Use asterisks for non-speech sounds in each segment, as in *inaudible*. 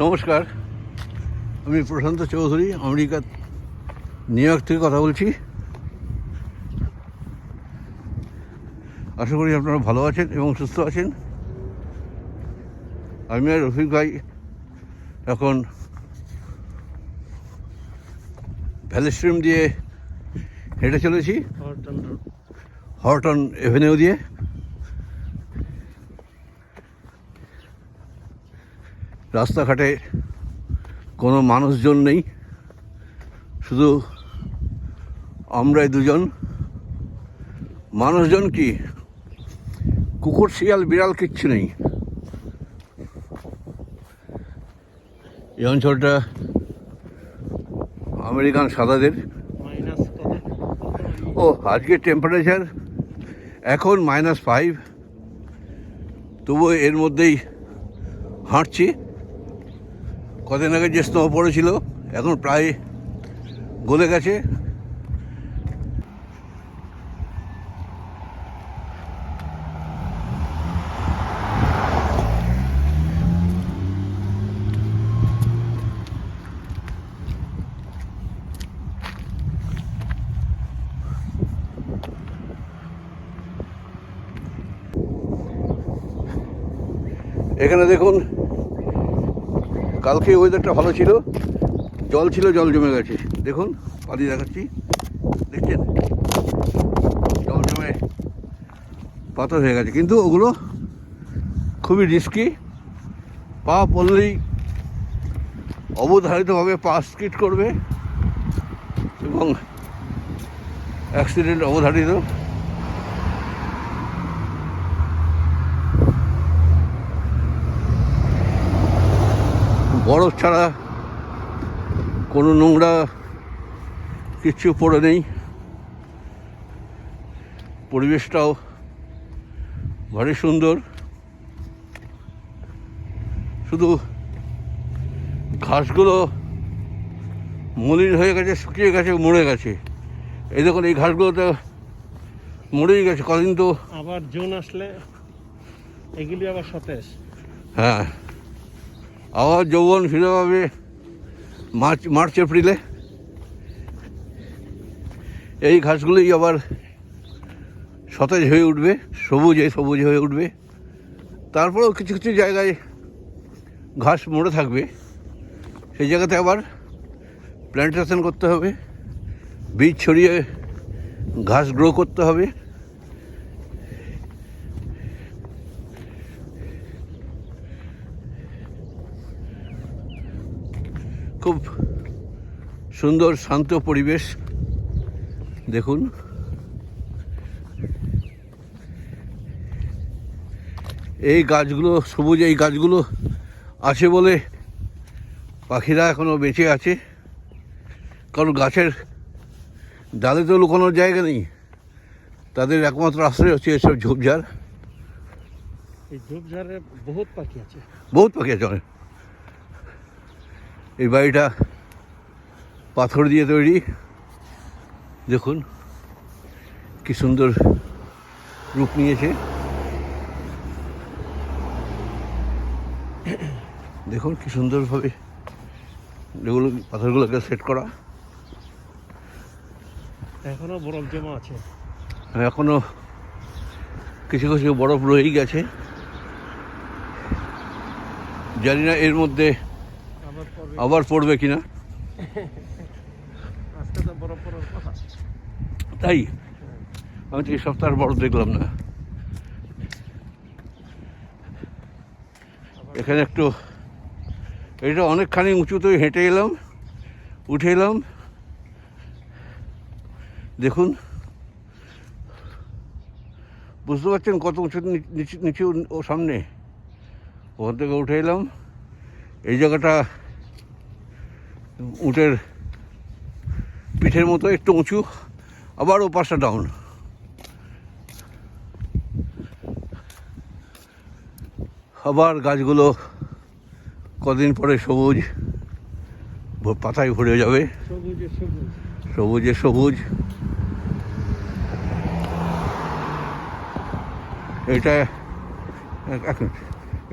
নমস্কার। আমি Prashant Chowdhury America New York থেকে কথা বলছি। আশা করি আপনারা ভালো আছেন এবং সুস্থ আছেন। আমি আর রফিক ভাই এখন ভ্যালি স্ট্রিম দিয়ে হেঁটে চলেছি। হরটন এভিনিউ দিয়ে। রাস্তাঘাটে কোনো মানুষজন নেই। শুধু আমরাই দুজন। মানুষজন কি? কুকুর শিয়াল বিড়াল কিচ্ছু নেই। এই অঞ্চলটা আমেরিকান সাদাদের। ও আজকের টেম্পারেচার এখন মাইনাস ফাইভ তবুও এর মধ্যেই হাঁটছি। কদিন আগে যে স্নো পড়েছিল এখন প্রায় গলে গেছে। এখানে দেখুন কালকে ওয়েদারটা ভালো ছিল। জল ছিল, জল জমে গেছে। দেখুন পানি দেখাচ্ছি। দেখছেন? জল জমে পাথর হয়ে গেছে। কিন্তু ওগুলো খুবই রিস্কি পা পড়লেই অবধারিতভাবে পা স্কিট করবে এবং অ্যাক্সিডেন্ট অবধারিত। বরফ ছাড়া কোনো নোংরা কিচ্ছু পড়ে নেই। পরিবেশটাও ভারী সুন্দর। শুধু ঘাসগুলো মলিন হয়ে গেছে শুকিয়ে গেছে মরে গেছে। এই দেখুন এই ঘাসগুলো তো মরেই গেছে। কদিন তো আবার জুন আসলে এগুলি আবার সতেজ। হ্যাঁ। আবার যৌবন ফিরে পাবে মার্চ মার্চ, এপ্রিলে। এই ঘাসগুলোই আবার সতেজ হয়ে উঠবে, সবুজে সবুজ হয়ে উঠবে। তারপরেও কিছু কিছু জায়গায় ঘাস মরে থাকবে। সেই জায়গাতে আবার প্ল্যান্টেশন করতে হবে, বীজ ছড়িয়ে ঘাস গ্রো করতে হবে। খুব সুন্দর শান্ত পরিবেশ। দেখুন। এই গাছগুলো সবুজ এই গাছগুলো আছে বলে পাখিরা এখনও বেঁচে আছে। কারণ গাছের ডালে তো লুকানোর জায়গা নেই। তাদের একমাত্র আশ্রয় হচ্ছে এসব ঝোপঝাড়। এই ঝোপঝাড়ে বহুত পাখি আছে। বহুত পাখি আছে অনেক। এই বাড়িটা পাথর দিয়ে তৈরি। দেখুন কি সুন্দর রূপ নিয়েছে। দেখুন কি সুন্দরভাবে এগুলো পাথরগুলোকে সেট করা। এখনও বরফ জমা আছে। এখনও কিছু কিছু বরফ রয়েই গেছে। জানি না এর মধ্যে আবার পড়বে কিনা? তাই? আমি তো এই সপ্তাহের বড় দেখলাম না। এখানে একটু এটা অনেকখানি উঁচুতে হেঁটে এলাম, উঠে এলাম। দেখুন। বুঝতে পারছেন কত উঁচু নিচু ও সামনে? ওখান থেকে উঠে এলাম। এই জায়গাটা উটের পিঠের মতো একটু উঁচু, আবার ও পাশটা ডাউন আবার গাছগুলো কদিন পরে সবুজ পাতায় ভরে যাবে। সবুজে সবুজ। এটা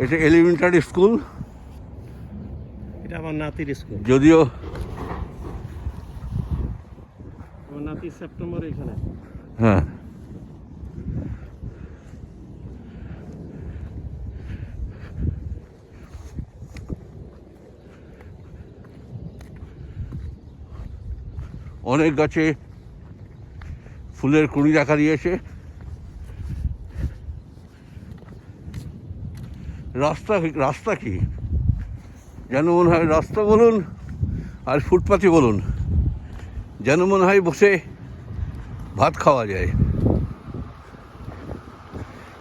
এটা এলিমেন্টারি স্কুল আমার নাতির স্কুল। যদিও আমার নাতি সেপ্টেম্বরে এখানে। হ্যাঁ। অনেক গাছে ফুলের কুড়ি দেখা দিয়েছে। রাস্তা রাস্তা কি? যেন মনে হয় রাস্তা বলুন আর ফুটপাথই বলুন, যেন মনে হয় বসে ভাত খাওয়া যায়।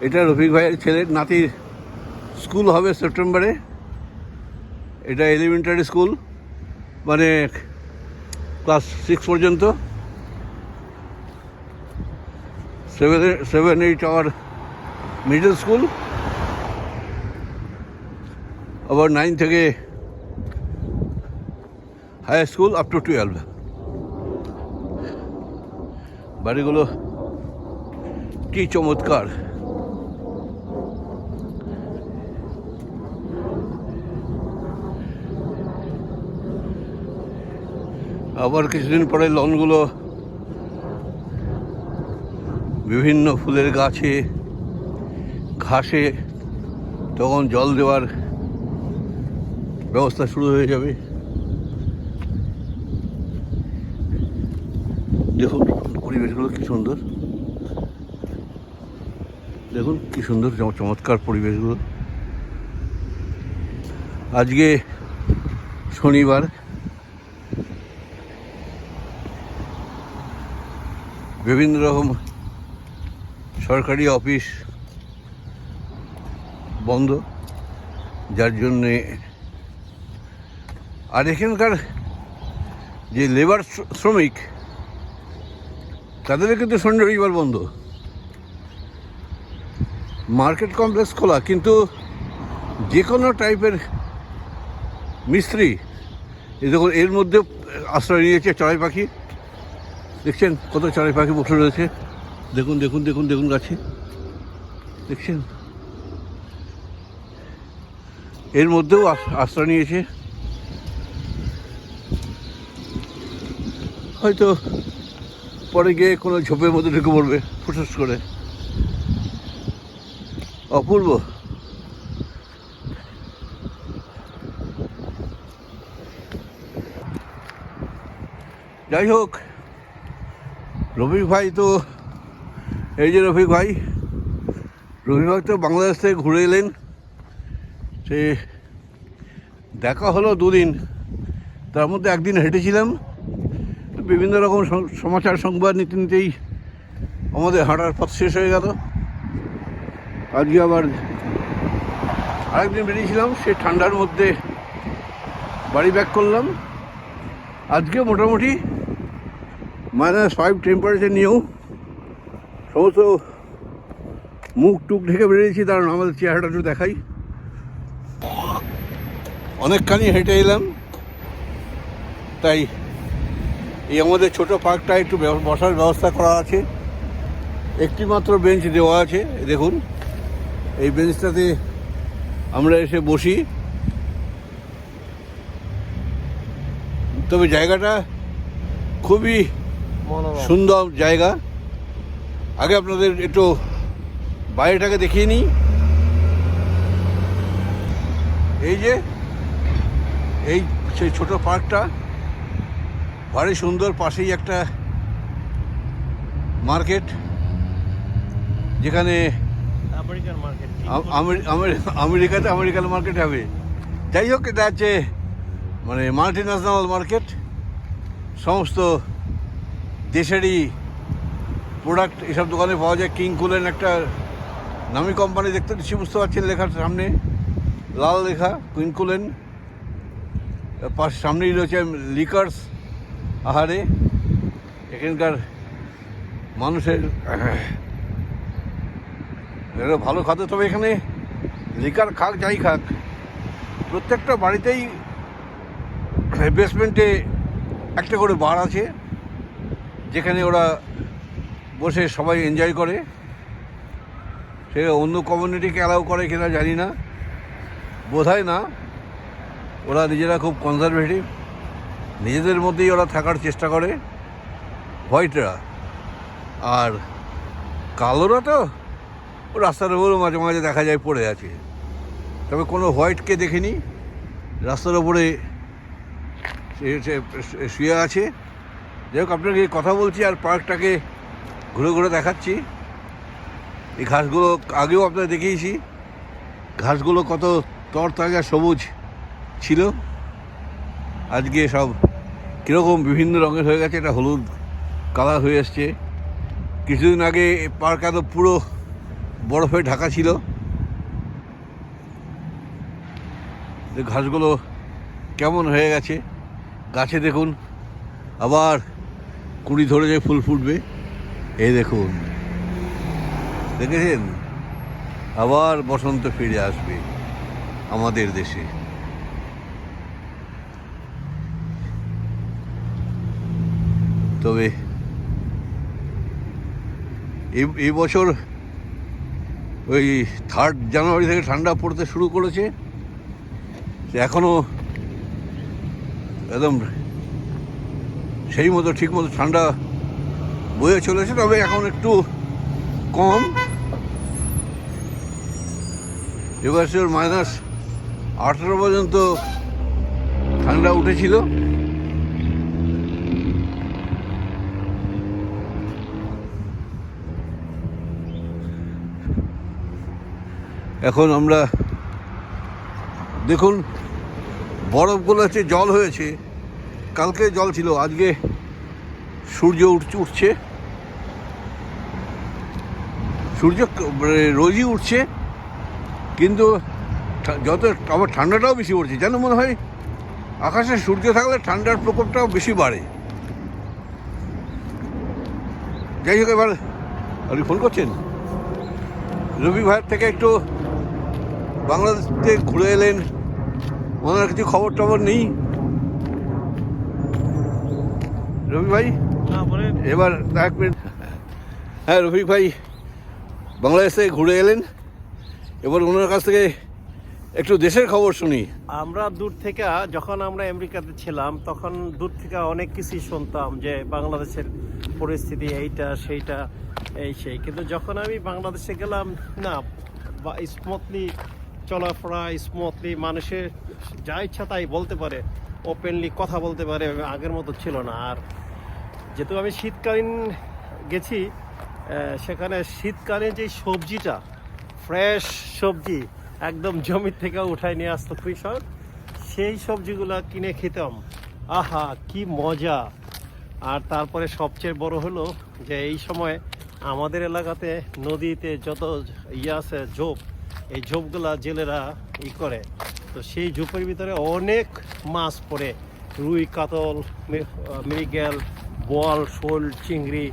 এটা রফিক ভাইয়ের ছেলের নাতির স্কুল হবে সেপ্টেম্বরে। এটা এলিমেন্টারি স্কুল মানে ক্লাস সিক্স পর্যন্ত। Seven seven eight our middle school আবার নাইন থেকে high school up to twelve বাড়িগুলো কি চমৎকার। আবার কিছুদিন পরে লনগুলো বিভিন্ন ফুলের গাছে, ঘাসে, তখন জল দেওয়ার ব্যবস্থা শুরু হয়ে যাবে। দেখুন, পরিবেশগুলো কি সুন্দর। দেখুন কি সুন্দর চমৎকার পরিবেশগুলো। আজকে শনিবার। বিভিন্ন রকম সরকারি অফিস বন্ধ, যার জন্যে আর এখানকার যে লেবার শ্র- শ্রমিক তাদের কিন্তু শনি রবিবার বন্ধ। মার্কেট কমপ্লেক্স খোলা, কিন্তু যে কোনো টাইপের মিস্ত্রি দেখুন, এর মধ্যে আশ্রয় নিয়েছে চড়াই পাখি। দেখছেন কত চড়াই পাখি বসে রয়েছে। দেখুন দেখুন দেখুন দেখুন গাছে। দেখছেন? এর মধ্যেও আশ- আশ্রয় নিয়েছে। হয়তো পরে গিয়ে কোনো ঝোপের মধ্যে ঢুকে পড়বে, ফুসফুস করে। অপূর্ব। যাই হোক, রফিক ভাই তো, এই যে রফিক ভাই রফিক ভাই তো বাংলাদেশ থেকে ঘুরে এলেন। সে দেখা হলো দুদিন, তার মধ্যে একদিন হেঁটেছিলাম। বিভিন্ন রকম সমাচার সংবাদ নিতে নিতেই আমাদের হাঁটার পথ শেষ হয়ে গেল। আজকে আবার আরেকদিন বেরিয়েছিলাম সে ঠান্ডার মধ্যে বাড়ি ব্যাক করলাম। আজকে মোটামুটি মাইনাস ফাইভ টেম্পারেচার নিয়েও সমস্ত মুখ টুক ঢেকে বেরিয়েছি। কারণ আমাদের চেহারাটা একটু দেখাই। অনেকখানি হেঁটে এলাম, তাই এই আমাদের ছোট পার্কটা একটু বসার ব্যবস্থা করা আছে। একটি মাত্র বেঞ্চ দেওয়া আছে দেখুন। এই বেঞ্চটাতে আমরা এসে বসি। তবে জায়গাটা খুবই সুন্দর জায়গা। আগে আপনাদের একটু বাইরেটাকে দেখিয়ে নিই। এই যে এই সেই ছোট পার্কটা। ভারী সুন্দর পাশেই একটা মার্কেট যেখানে আমেরিকাতে আমেরিকান মার্কেট হবে। যাই হোক এটা হচ্ছে মানে মাল্টি ন্যাশনাল মার্কেট সমস্ত দেশেরই প্রোডাক্ট এসব দোকানে পাওয়া যায়। কিং কুলেন একটা নামি কোম্পানি দেখতে নিশ্চয়ই বুঝতে পারছেন লেখার সামনে লাল লেখা কুইন কুলেন পাশ সামনেই রয়েছে লিকার্স। আহারে, এখানকার মানুষের এটা ভালো খাদ্য, তবে এখানে লিকার খাক, যাই খাক, প্রত্যেকটা বাড়িতেই বেসমেন্টে একটা করে বার আছে, যেখানে ওরা বসে সবাই এনজয় করে। সে অন্য কমিউনিটিকে অ্যালাউ করে কিনা জানি না। বোধহয় না। ওরা নিজেরা খুব কনজারভেটিভ নিজেদের মধ্যেই ওরা থাকার চেষ্টা করে, হোয়াইটরা। আর কালোরা তো রাস্তার উপরে মাঝে মাঝে দেখা যায় পড়ে আছে। তবে কোনো হোয়াইটকে দেখিনি। রাস্তার ওপরে শুয়ে আছে। যাই হোক, আপনাকে কথা বলছি আর পার্কটাকে ঘুরে ঘুরে দেখাচ্ছি। এই ঘাসগুলো আগেও আপনাদের দেখিয়েছি। ঘাসগুলো কত তরতাজা সবুজ ছিল। আজকে সব কীরকম বিভিন্ন রঙের হয়ে গেছে এটা হলুদ কালার হয়ে এসছে। কিছুদিন আগে পার্ক এত পুরো বরফে ঢাকা ছিল। ঘাসগুলো কেমন হয়ে গেছে? গাছে দেখুন, আবার কুড়ি ধরে যে ফুল ফুটবে। এই দেখুন, দেখেছেন? আবার বসন্ত ফিরে আসবে আমাদের দেশে। তবে এই বছর ওই থার্ড জানুয়ারি থেকে ঠান্ডা পড়তে শুরু করেছে। এখনও একদম সেই মতো, ঠিক মতো ঠান্ডা বয়ে চলেছে, তবে এখন একটু কম। এবছর মাইনাস আঠেরো পর্যন্ত ঠান্ডা উঠেছিল। এখন আমরা দেখুন, বরফগুলো হচ্ছে জল হয়েছে। কালকে জল ছিল, আজকে সূর্য উঠছে উঠছে। সূর্য মানে রোজই উঠছে, কিন্তু যত আবার ঠান্ডাটাও বেশি পড়ছে। যেন মনে হয় আকাশে সূর্য থাকলে ঠান্ডার প্রকোপটাও বেশি বাড়ে। যাই হোক, এবার আপনি ফোন করছেন? রবি ভাইয়ের থেকে একটু বাংলাদেশ থেকে ঘুরে এলেন ওনার কিছু খবর টবর নেই? রবি ভাই? এবার এক মিনিট। হ্যাঁ রফিক ভাই বাংলাদেশ থেকে ঘুরে এলেন এবার ওনার কাছ থেকে একটু দেশের খবর শুনি। আমরা দূর থেকে যখন আমরা আমেরিকাতে ছিলাম তখন দূর থেকে অনেক কিছুই শুনতাম যে বাংলাদেশের পরিস্থিতি এইটা সেইটা এই সেই। কিন্তু যখন আমি বাংলাদেশে গেলাম না স্মুথলি চলাফেরা স্মুথলি মানুষের যা ইচ্ছা তাই বলতে পারে ওপেনলি কথা বলতে পারে, আগের মতো ছিল না। আর যেহেতু আমি শীতকালীন গেছি সেখানে শীতকালীন যে সবজিটা ফ্রেশ সবজি একদম জমির থেকে উঠায় নিয়ে আসতো কৃষক, সেই সবজিগুলো কিনে খেতাম। আহা, কি মজা! আর তারপরে সবচেয়ে বড় হলো যে এই সময় আমাদের এলাকাতে নদীতে যত ইয়ে আছে, ঝোপ এই ঝোপগুলা জেলেরা ই করে। তো সেই ঝোপের ভিতরে অনেক মাছ পড়ে। রুই, কাতল মৃগেল, বোয়াল, শোল, চিংড়ি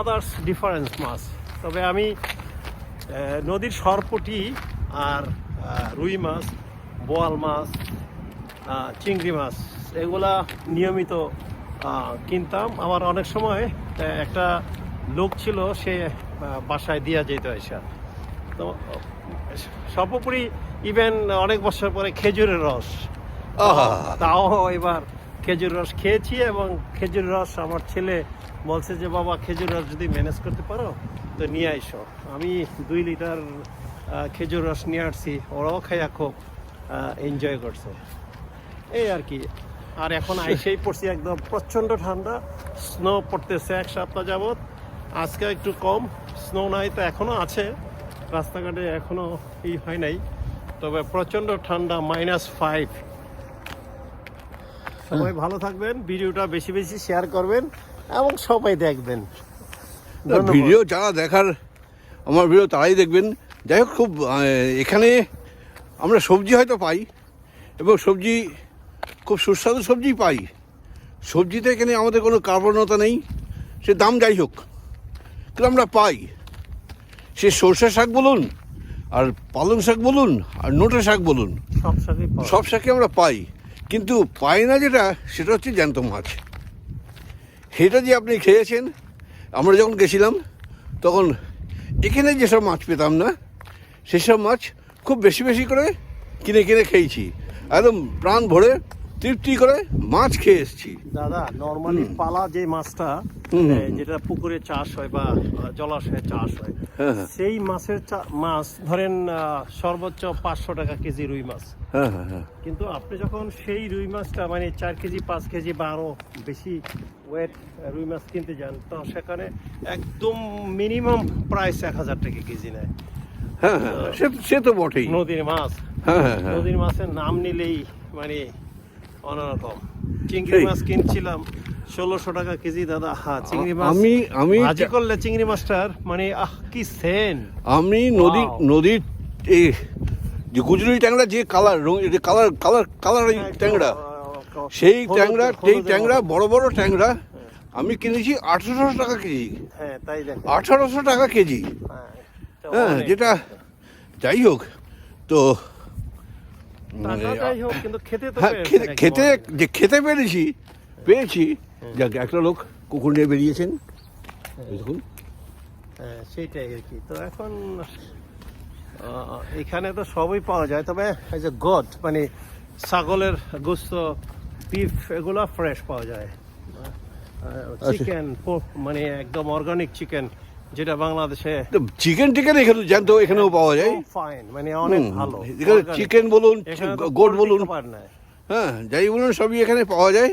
আদার্স ডিফারেন্স মাছ। তবে আমি নদীর সরপটি আর রুই মাছ, বোয়াল মাছ চিংড়ি মাছ, এগুলা নিয়মিত কিনতাম। আমার অনেক সময় একটা লোক ছিল, সে বাসায় দিয়া যেত এসে তো সর্বোপরি ইভেন অনেক বছর পরে খেজুরের রস। তাও এবার খেজুর রস খেয়েছি এবং খেজুর রস আমার ছেলে বলছে যে বাবা খেজুর রস যদি ম্যানেজ করতে পারো তো নিয়ে আইসো। আমি দুই লিটার খেজুর রস নিয়ে আসছি। ওরাও খাইয়া খুব এনজয় করছে। এই আর কি। আর এখন *laughs* আইসেই পড়ছি একদম প্রচণ্ড ঠান্ডা। স্নো পড়তেছে এক সপ্তাহ যাবৎ। আজকে একটু কম। স্নো নাই তো এখনও আছে। রাস্তাঘাটে এখনও ই হয় নাই তবে প্রচণ্ড ঠান্ডা মাইনাস ফাইভ সবাই ভালো থাকবেন ভিডিওটা বেশি বেশি শেয়ার করবেন এবং সবাই দেখবেন। ভিডিও যারা দেখার আমার ভিডিও তারাই দেখবেন। যাই হোক খুব এখানে আমরা সবজি হয়তো পাই এবং সবজি খুব সুস্বাদু সবজি পাই। সবজিতে এখানে আমাদের কোনো কার্বণতা নেই সে দাম যাই হোক কিন্তু আমরা পাই। সে সর্ষে শাক বলুন আর পালং শাক বলুন আর নোটে শাক বলুন সব শাকই সব শাকই আমরা পাই। কিন্তু পাই না যেটা সেটা হচ্ছে জ্যান্ত মাছ। সেটা যে আপনি খেয়েছেন আমরা যখন গেছিলাম তখন এখানে যেসব মাছ পেতাম না সেসব মাছ খুব বেশি বেশি করে কিনে কিনে খেয়েছি। একদম প্রাণ ভরে তৃপ্তি করে মাছ খেয়ে এসছি। দাদা নর্মালি পালা যে মাছটা যেটা পুকুরে চাষ হয় বা জলাশয়ে চাষ হয় হ্যাঁ, হ্যাঁ। সেই মাছের মাছ ধরেন সর্বোচ্চ পাঁচশো টাকা কেজি রুই মাছ। হ্যাঁ কিন্তু আপনি যখন সেই রুই মাছটা মানে চার কেজি পাঁচ কেজি বা আরও বেশি ওয়েট রুই মাছ কিনতে যান তো সেখানে একদম মিনিমাম প্রাইস এক হাজার টাকা কেজি নেয়। হ্যাঁ হ্যাঁ সে তো বটেই। নদীর মাছ। হ্যাঁ হ্যাঁ হ্যাঁ। নদীর মাছের নাম নিলেই মানে অন্যরকম চিংড়ি মাছ কিনছিলাম ষোলোশো টাকা কেজি দাদা। হ্যাঁ চিংড়ি মাছ আমি আমি ভাজি করলে চিংড়ি মাছটার মানে আহ কি সেন। আমি নদী নদীর এই যে গুজরি ট্যাংরা যে কালার রং কালার কালার কালার ট্যাংরা সেই ট্যাংরা সেই ট্যাংরা বড় বড় ট্যাংরা আমি কিনেছি আঠারোশো টাকা কেজি। হ্যাঁ তাই আঠারোশো টাকা কেজি। হ্যাঁ যেটা যাই হোক তো টাকা যাই হোক কিন্তু খেতে হ্যাঁ পেয়েছেন খেতে খেতে যে খেতে পেরেছি পেয়েছি। যাক একটা লোক কুকুর নিয়ে বেরিয়েছেন। দেখুন। হ্যাঁ সেইটাই আর কি। তো এখন এখানে তো সবই পাওয়া যায়। তবে এই যে গড মানে ছাগলের গোস্ত বিফ এগুলো ফ্রেশ পাওয়া যায়। চিকেন মানে একদম অর্গানিক চিকেন যেটা বাংলাদেশে চিকেন টিকেন এখানে জ্যান্ত এখানেও পাওয়া যায়। ফাইন মানে অনেক ভালো। এখানে চিকেন বলুন গোট বলুন হ্যাঁ যাই বলুন সবই এখানে পাওয়া যায়।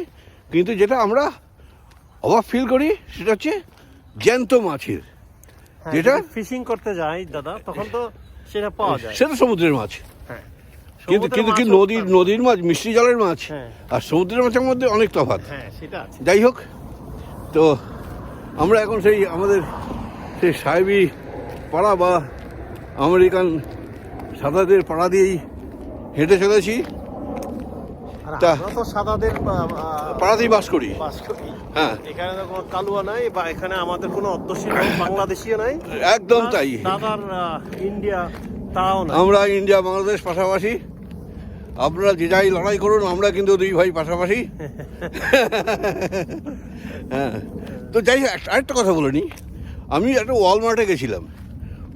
কিন্তু যেটা আমরা অবাক ফিল করি সেটা হচ্ছে জ্যান্ত মাছের। হ্যাঁ, যেটা? ফিশিং করতে যাই দাদা তখন তো সেটা পাওয়া যায়। সেটা সমুদ্রের মাছ। হ্যাঁ কিন্তু কিন্তু কি নদীর নদীর মাছ মিষ্টি জলের মাছ? হ্যাঁ। আর সমুদ্রের মাছের মধ্যে অনেক তফাৎ। যাই হোক তো আমরা এখন সেই আমাদের সেই সাহেবি পাড়া বা আমেরিকান সাদাদের পাড়া দিয়েই হেঁটে চলেছি। তা- তো সাদাদের পাড়াতেই বাস করি। বাস করি। হ্যাঁ। এখানে তো কোনো কালুয়া নাই বা এখানে আমাদের কোনো নাই বাংলাদেশিও নাই। একদম তাই। দাদার ইন্ডিয়া তাও না আমরা ইন্ডিয়া বাংলাদেশ পাশাপাশি। আপনারা যে যাই লড়াই করুন আমরা কিন্তু দুই ভাই পাশাপাশি। *laughs* হ্যাঁ। তো যাই আরেকটা কথা বলে আমি একটা ওয়ালমার্টে গেছিলাম।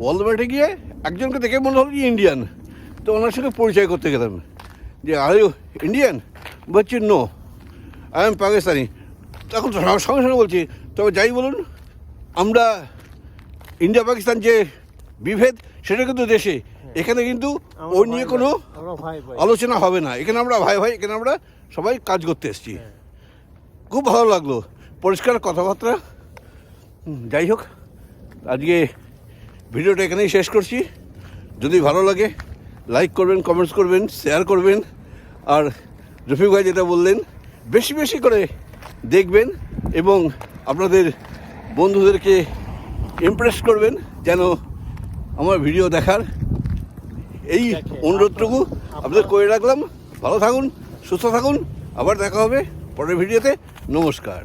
ওয়ালমার্টে গিয়ে একজনকে দেখে মনে হলো ইন্ডিয়ান তো ওনার সঙ্গে পরিচয় করতে গেলাম যে আর ইউ ইন্ডিয়ান বলছি নো আই এম পাকিস্তানি তখন সঙ্গে সঙ্গে বলছি তবে যাই বলুন আমরা ইন্ডিয়া পাকিস্তান যে বিভেদ সেটা কিন্তু দেশে। এখানে কিন্তু ওই নিয়ে কোনো আলোচনা হবে না। এখানে আমরা ভাই ভাই এখানে আমরা সবাই কাজ করতে এসেছি। হ্যাঁ। খুব ভালো লাগল। পরিষ্কার কথাবার্তা। যাই হোক। আজকে ভিডিওটা এখানেই শেষ করছি। যদি ভালো লাগে লাইক করবেন কমেন্টস করবেন শেয়ার করবেন, আর রফিক ভাই যেটা বললেন, বেশি বেশি করে দেখবেন এবং আপনাদের বন্ধুদেরকে ইমপ্রেস করবেন যেন আমার ভিডিও দেখার এই অনুরোধটুকু আপনাদের করে রাখলাম। ভালো থাকুন, সুস্থ থাকুন। আবার দেখা হবে পরের ভিডিওতে। নমস্কার।